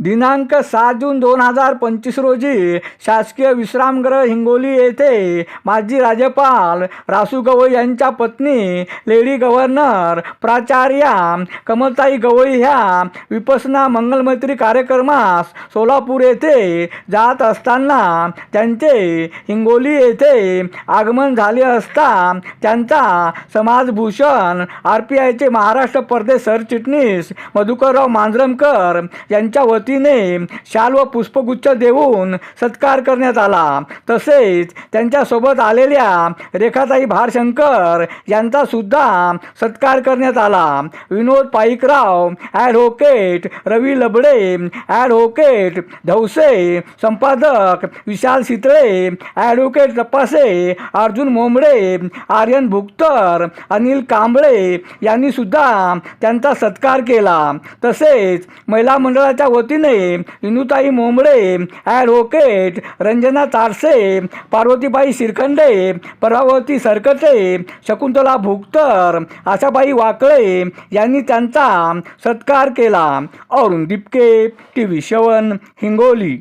दिनांक सात जून दोन हजार पंचवीस रोजी शासकीय विश्रामगृह हिंगोली येथे माजी राज्यपाल रासू गवई यांच्या पत्नी लेडी गव्हर्नर प्राचार्या कमलताई गवई ह्या विपसना मंगलमैत्री कार्यक्रमास सोलापूर येथे जात असताना त्यांचे हिंगोली येथे आगमन झाले असता त्यांचा समाजभूषण आर पी आयचे महाराष्ट्र प्रदेश सरचिटणीस मधुकरराव मांजरमकर यांच्या वतीने शाल व पुष्पगुच्छ देऊन सत्कार करण्यात आला. तसेच त्यांच्यासोबत आलेल्या रेखाताई भारशंकर यांचा सुद्धा सत्कार करण्यात आला. विनोद पाईकराव ॲडव्होकेट रवी लबडे ॲडव्होकेट धवसे संपादक विशाल सितळे ॲडव्होकेट तपासे अर्जुन मोंबडे आर्यन भुक्तर अनिल कांबळे यांनी सुद्धा त्यांचा सत्कार केला. तसेच महिला मंडळाच्या वतीने विनुताई मोमडे ॲडव्होकेट रंजना तारसे पार्वतीबाई शिरखंडे प्रभावती सरकटे शकुंतला भुक्तर आशाबाई वाकळे यांनी त्यांचा सत्कार केला. अरुण दिपके टी व्ही शवन हिंगोली.